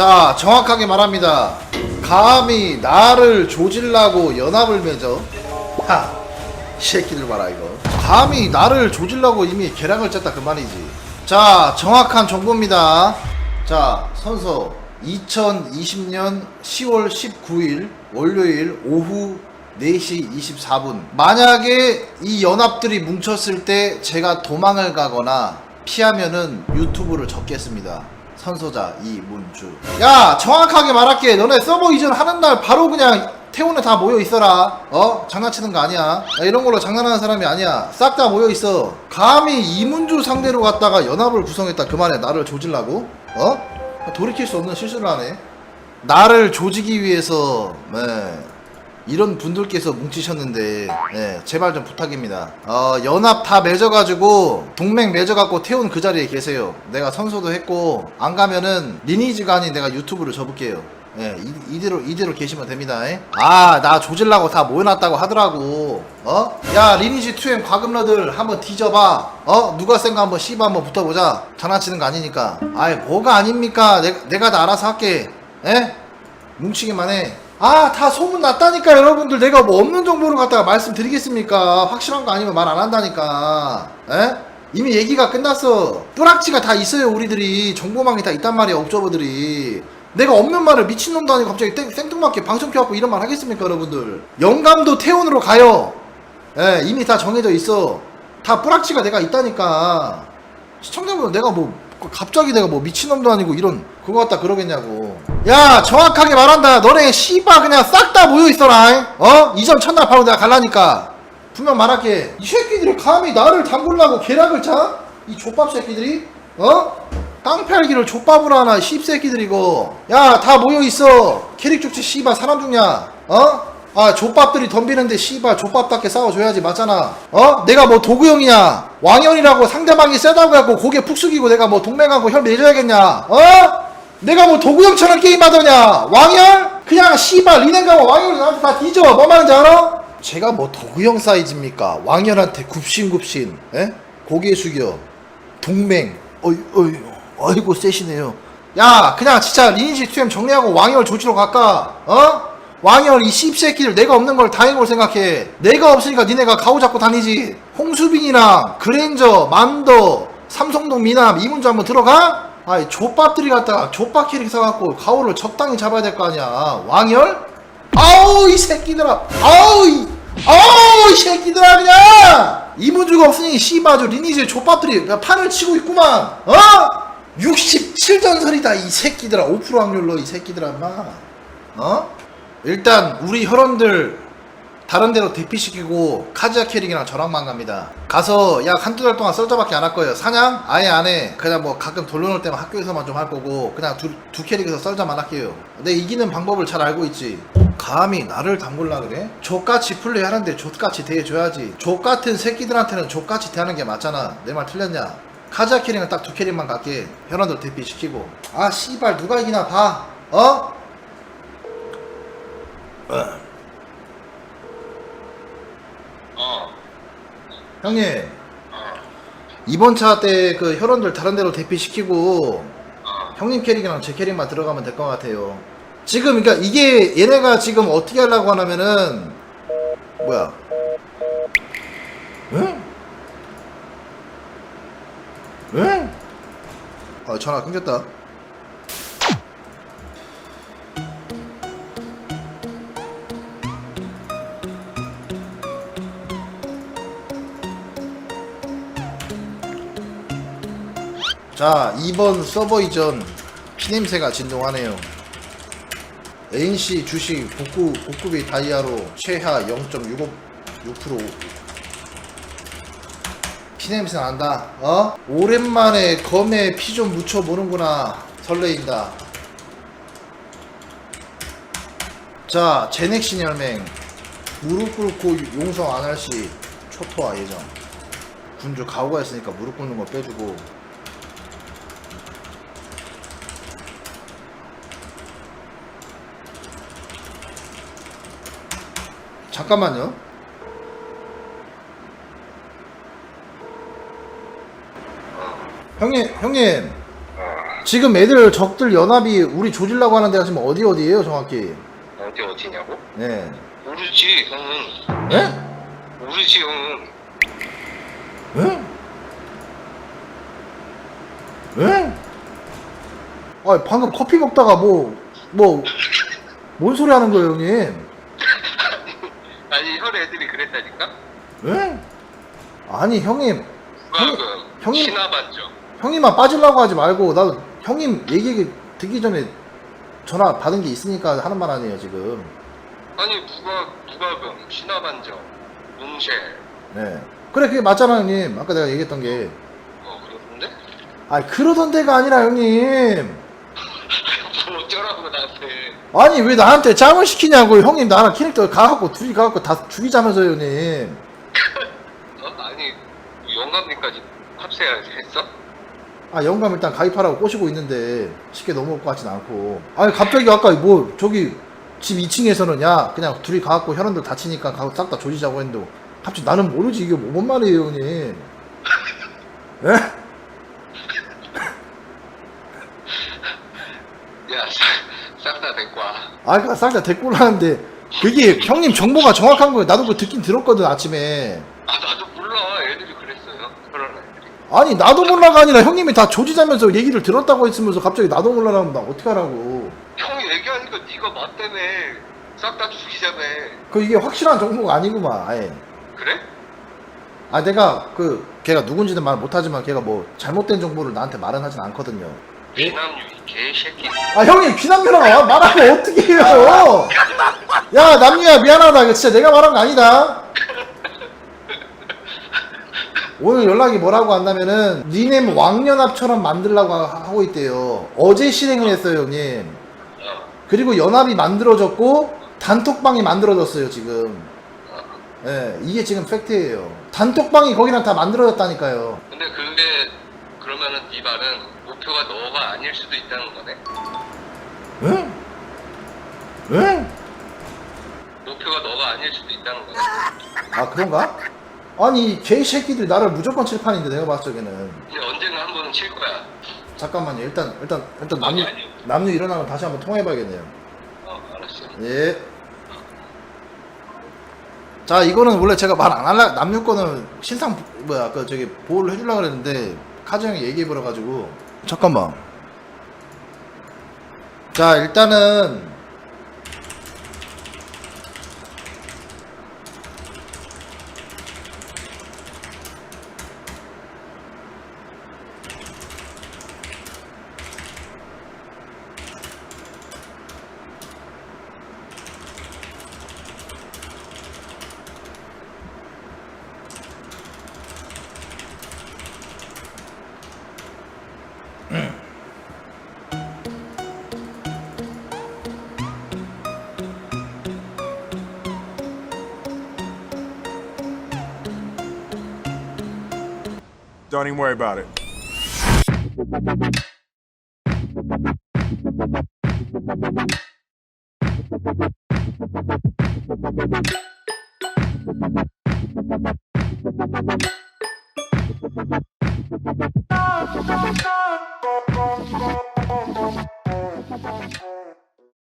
자 정확하게 말합니다. 감히 나를 조질라고 연합을 맺어? 하 이 새끼들 봐라 이거. 감히 나를 조질라고 이미 계략을 짰다 그 말이지. 자 정확한 정보입니다. 자 선서. 2020년 10월 19일 월요일 오후 4시 24분. 만약에 이 연합들이 뭉쳤을 때 제가 도망을 가거나 피하면은 유튜브를 접겠습니다 선소자 이문주. 야 정확하게 말할게. 너네 서버 이전 하는 날 바로 그냥 태훈에 다 모여 있어라. 어? 장난치는 거 아니야? 나 이런 걸로 장난하는 사람이 아니야. 싹 다 모여 있어. 감히 이문주 상대로 갔다가 연합을 구성했다. 그만해. 나를 조질라고? 어? 돌이킬 수 없는 실수를 하네. 나를 조지기 위해서. 네, 이런 분들께서 뭉치셨는데 네, 제발 좀 부탁입니다. 어, 연합 다 맺어가지고 동맹 맺어갖고 태운 그 자리에 계세요. 내가 선소도 했고 안 가면은 리니지가 아닌 내가 유튜브를 접을게요. 예, 이, 이대로 이대로 계시면 됩니다. 예? 아, 나 조질라고 다 모여놨다고 하더라고. 어? 야, 리니지 2M 과금러들 한번 뒤져봐. 어? 누가 센가 한번 씨바 한번 붙어보자. 장난치는 거 아니니까. 아이, 뭐가 아닙니까? 내가 내가 다 알아서 할게. 예? 뭉치기만 해. 아, 다 소문 났다니까, 여러분들. 내가 뭐 없는 정보를 갖다가 말씀드리겠습니까? 확실한 거 아니면 말 안 한다니까. 에? 이미 얘기가 끝났어. 뿌락지가 다 있어요, 우리들이. 정보망이 다 있단 말이야, 옵저버들이. 내가 없는 말을 미친놈도 아니고 갑자기 땡, 생뚱맞게 방송 켜갖고 이런 말 하겠습니까, 여러분들? 영감도 태운으로 가요. 예, 이미 다 정해져 있어. 다 뿌락지가 내가 있다니까. 시청자분 내가 뭐 갑자기 내가 뭐 미친놈도 아니고 이런 그거 갖다 그러겠냐고. 야 정확하게 말한다. 너네 씨바 그냥 싹 다 모여 있어라. 어? 이전 첫날 바로 내가 갈라니까. 분명 말할게. 이 새끼들이 감히 나를 담글라고 계략을 짜? 이 족밥 새끼들이? 어? 깡패알기를 족밥으로 하나 씹새끼들 이거. 야다 모여 있어. 캐릭 죽지 씨바. 사람 죽냐? 어? 아 족밥들이 덤비는데 씨발 족밥답게 싸워줘야지 맞잖아 어? 내가 뭐 도구형이냐 왕현이라고 상대방이 세다고 해갖고 고개 푹 숙이고 내가 뭐 동맹하고 혈 맺어야겠냐 어? 내가 뭐 도구형처럼 게임하더냐 왕현? 그냥 씨발 리넨가와 왕현이 나한테 다 뒤져 뭐 말하는지 알아? 제가 뭐 도구형 사이즈입니까 왕현한테 굽신굽신 에? 고개 숙여 동맹 어이 어이 어이구 세시네요 야 그냥 진짜 리니지 2M 정리하고 왕열 조치로 갈까 어? 왕열 이 씹새끼들 내가 없는 걸 다행인 걸 생각해 내가 없으니까 니네가 가오 잡고 다니지 홍수빈이랑 그랜저 만더 삼성동 미남 이문주 한번 들어가? 아이 족밥들이 갖다가 족밥 캐릭 사갖고 가오를 적당히 잡아야 될 거 아니야 왕열? 아우 이 새끼들아 아우 이 아우 이 새끼들아 그냥 이문주가 없으니 씨바저 리니지의 족밥들이 판을 치고 있구만 어? 67전설이다 이 새끼들아 5% 확률로 이 새끼들아 마 어? 일단 우리 혈원들 다른 데로 대피시키고 카지아 캐릭이랑 저랑만 갑니다. 가서 약 한두 달 동안 썰자밖에 안 할 거예요. 사냥? 아예 안 해. 그냥 뭐 가끔 돌려놓을 때만 학교에서만 좀 할 거고 그냥 두, 두 캐릭에서 썰자만 할게요. 내 이기는 방법을 잘 알고 있지. 감히 나를 담글라 그래? 족같이 플레이 하는데 족같이 대해줘야지. 족같은 새끼들한테는 족같이 대하는 게 맞잖아. 내 말 틀렸냐? 카지아 캐릭은 딱 두 캐릭만 갈게. 혈원들 대피시키고. 아 씨발 누가 이기나 봐. 어? 어, 형님. 이번 차 때 그 혈원들 다른 데로 대피시키고 어. 형님 캐릭이랑 제 캐릭만 들어가면 될 것 같아요. 지금 그러니까 이게 얘네가 지금 어떻게 하려고 하냐면은 뭐야? 응? 응? 아 전화 끊겼다 자 이번 서버 이전 피냄새가 진동하네요. ANC 주식 복구, 복구비 다이아로 최하 0.65% 피냄새 난다. 어? 오랜만에 검에 피 좀 묻혀보는구나. 설레인다. 자 제넥신 혈맹. 무릎 꿇고 용서 안 할 시 초토화 예정. 군주 가오가 있으니까 무릎 꿇는 거 빼주고 잠깐만요. 형님, 형님. 지금 애들 적들 연합이 우리 조질라고 하는 데가 지금 어디 어디예요 정확히? 어디 어디냐고? 네. 모르지 형은 예? 모르지 형은 예? 예? 아 방금 커피 먹다가 뭐 뭐 뭔 소리 하는 거예요 형님? 아니 형 애들이 예? 아니 형님 누가 형님, 그 형님. 신화반죠 형님만 빠지려고 하지 말고 나도 형님 얘기 듣기 전에 전화 받은 게 있으니까 하는 말 아니에요 지금. 아니 누가 누가 그 신화반죠 뭉쉘 네. 그래 그게 맞잖아 형님. 아까 내가 얘기했던 게. 어 그러던데? 아 그러던 데가 아니라 형님. 뭘 어쩌라고 나한테 아니 왜 나한테 짱을 시키냐고 형님 나랑 캐릭터 가갖고 둘이 가갖고 다 죽이자면서 형님. 어? 아니 영감님까지 합세했어? 아 영감 일단 가입하라고 꼬시고 있는데 쉽게 넘어올 것 같진 않고. 아니 갑자기 아까 뭐 저기 집 2층에서는 야 그냥 둘이 가갖고 혈원들 다치니까 가고 싹 다 조지자고 했는데 갑자기 나는 모르지 이게 뭔 말이에요 형님. 예? 야싹다 데리고 와 아, 그니까 싹다 댓글 하는데, 그게 형님 정보가 정확한 거예요. 나도 그거 듣긴 들었거든, 아침에. 아 나도 몰라 애들이 그랬어요 그런 애들이 아니, 나도 몰라가 아니라 형님이 다 조지자면서 얘기를 들었다고 했으면서 갑자기 나도 몰라라면 나 어떡하라고. 형이 얘기하니까 네가 맞다며 싹 다 죽이자며 그 이게 확실한 정보가 아니구만, 아예. 그래? 아, 내가 그, 걔가 누군지는 말 못하지만 걔가 뭐 잘못된 정보를 나한테 말은 하진 않거든요. 비남유 이 개새끼 아, 형님, 비난면허 말하면 어떻게 해요? 야, 남유야, 미안하다. 이거 진짜 내가 말한 거 아니다. 오늘 연락이 뭐라고 왔냐면은 니네 왕연합처럼 만들라고 하- 하고 있대요. 어제 실행을 했어요, 형님. 어, 그리고 연합이 만들어졌고 단톡방이 만들어졌어요, 지금. 어. 예, 이게 지금 팩트예요. 단톡방이 거기랑 다 만들어졌다니까요. 근데 그게 그러면은 네 말은 목표가 너가 아닐 수도 있다는 거네 응? 응? 목표가 너가 아닐 수도 있다는 거네 아 그런가? 아니 이 개새끼들 나를 무조건 칠판인데 내가 봤을 적에는. 이제 언젠가 한 번은 칠 거야. 잠깐만요. 일단 일단 일단 남유 아니, 아니요. 남유 일어나면 다시 한번 통화해봐야겠네요. 어 알았어 예. 자 이거는 원래 제가 말 안 할라 남유 거는 신상 뭐야 그 저기 보호를 해주려 고 그랬는데 카즈 형이 얘기해 버려 가지고. 잠깐만. 자 일단은 Don't even worry about it. Oh,